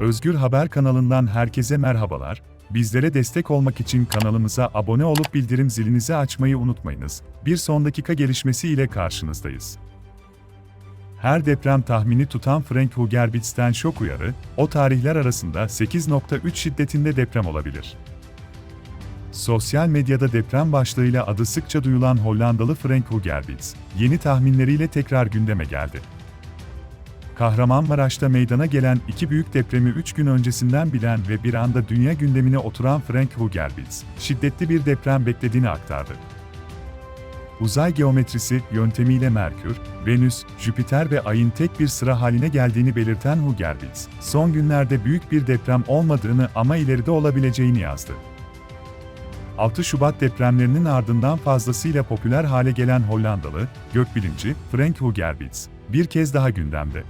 Özgür Haber kanalından herkese merhabalar. Bizlere destek olmak için kanalımıza abone olup bildirim zilinizi açmayı unutmayınız. Bir son dakika gelişmesi ile karşınızdayız. Her deprem tahmini tutan Frank Hugerbitz'ten şok uyarı, o tarihler arasında 8.3 şiddetinde deprem olabilir. Sosyal medyada deprem başlığıyla adı sıkça duyulan Hollandalı Frank Hugerbitz, yeni tahminleriyle tekrar gündeme geldi. Kahramanmaraş'ta meydana gelen iki büyük depremi 3 gün öncesinden bilen ve bir anda dünya gündemine oturan Frank Hugerbitz, şiddetli bir deprem beklediğini aktardı. Uzay geometrisi yöntemiyle Merkür, Venüs, Jüpiter ve Ay'ın tek bir sıra haline geldiğini belirten Hugerbitz, son günlerde büyük bir deprem olmadığını ama ileride olabileceğini yazdı. 6 Şubat depremlerinin ardından fazlasıyla popüler hale gelen Hollandalı, gökbilimci Frank Hugerbitz, bir kez daha gündemde.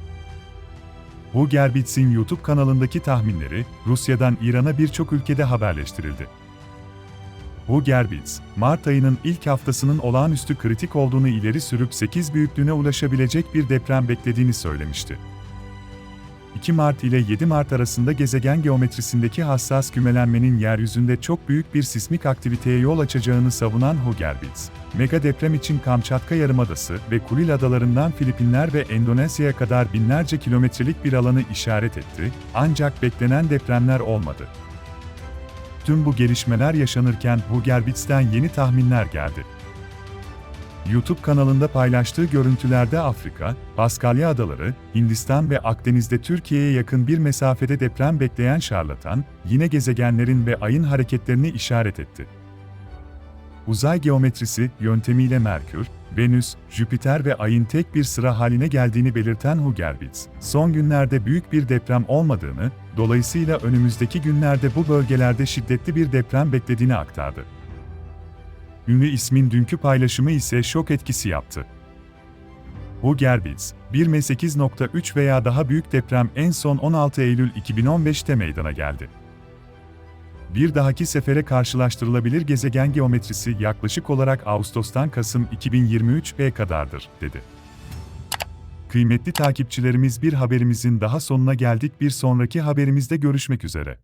Hugerbitz'in YouTube kanalındaki tahminleri, Rusya'dan İran'a birçok ülkede haberleştirildi. Hugerbitz, Mart ayının ilk haftasının olağanüstü kritik olduğunu ileri sürüp 8 büyüklüğüne ulaşabilecek bir deprem beklediğini söylemişti. 2 Mart ile 7 Mart arasında gezegen geometrisindeki hassas kümelenmenin yeryüzünde çok büyük bir sismik aktiviteye yol açacağını savunan Hugerbitz, mega deprem için Kamçatka Yarımadası ve Kuril Adalarından Filipinler ve Endonezya'ya kadar binlerce kilometrelik bir alanı işaret etti, ancak beklenen depremler olmadı. Tüm bu gelişmeler yaşanırken Hugerbitz'ten yeni tahminler geldi. YouTube kanalında paylaştığı görüntülerde Afrika, Paskalya Adaları, Hindistan ve Akdeniz'de Türkiye'ye yakın bir mesafede deprem bekleyen şarlatan, yine gezegenlerin ve ayın hareketlerini işaret etti. Uzay geometrisi yöntemiyle Merkür, Venüs, Jüpiter ve Ay'ın tek bir sıra haline geldiğini belirten Hugerbitz, son günlerde büyük bir deprem olmadığını, dolayısıyla önümüzdeki günlerde bu bölgelerde şiddetli bir deprem beklediğini aktardı. Ünlü ismin dünkü paylaşımı ise şok etkisi yaptı. Hugerbitz, 1M8.3 veya daha büyük deprem en son 16 Eylül 2015'te meydana geldi. Bir dahaki sefere karşılaştırılabilir gezegen geometrisi yaklaşık olarak Ağustos'tan Kasım 2023'e kadardır, dedi. Kıymetli takipçilerimiz bir haberimizin daha sonuna geldik. Bir sonraki haberimizde görüşmek üzere.